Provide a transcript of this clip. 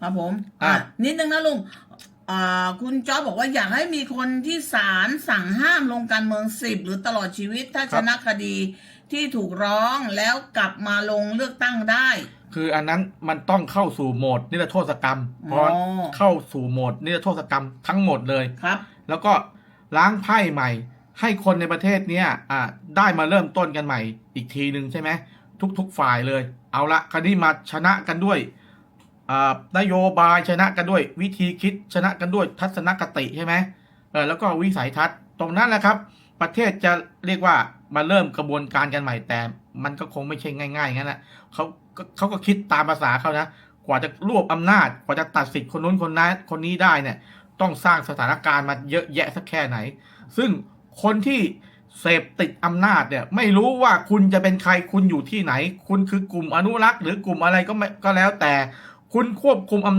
ครับผมอะอะ นิดนึงนะลุงอ่าคุณจ๊อบบอกว่าอยากให้มีคนที่ศาลสั่งห้ามลงการเมืองสิบหรือตลอดชีวิตถ้าชนะคดีที่ถูกร้องแล้วกลับมาลงเลือกตั้งได้ คืออันนั้นมันต้องเข้าสู่โหมดนิรโทษกรรมเพอ๋ราะอเข้าสู่โหมดนิรโทษกรรมทั้งหมดเลยครับ แล้วก็ล้างไพ่ใหม่ ให้คนในประเทศเนี้ยอ่าได้มาเริ่มต้นกันใหม่ อีกทีหนึ่งใช่ไหมทุก ๆ ฝ่ายเลย เอาละคราวนี้มาชนะกันด้วยอ่า นโยบายชนะกันด้วย วิธีคิดชนะกันด้วยทัศนคติใช่ไหมเออแล้วก็วิสัยทัศน์ตรงนั้นแหละครับ ประเทศจะเรียกว่ามาเริ่มกระบวนการกันใหม่แต่ มันก็คงไม่ใช่ง่ายๆงั้นนะเขาเขาก็คิดตามภาษาเขานะกว่าจะรวบอำนาจกว่าจะตัดสิทธิ์คนนู้นคนนั้นคนนี้ได้เนี่ยต้องสร้างสถานการณ์มาเยอะแยะสักแค่ไหน ซึ่งคนที่เสพติดอำนาจเนี่ยไม่รู้ว่าคุณจะเป็นใครคุณอยู่ที่ไหน คุณคือกลุ่มอนุรักษ์ หรือกลุ่มอะไรก็ไม่ก็แล้วแต่ คุณควบคุมอำ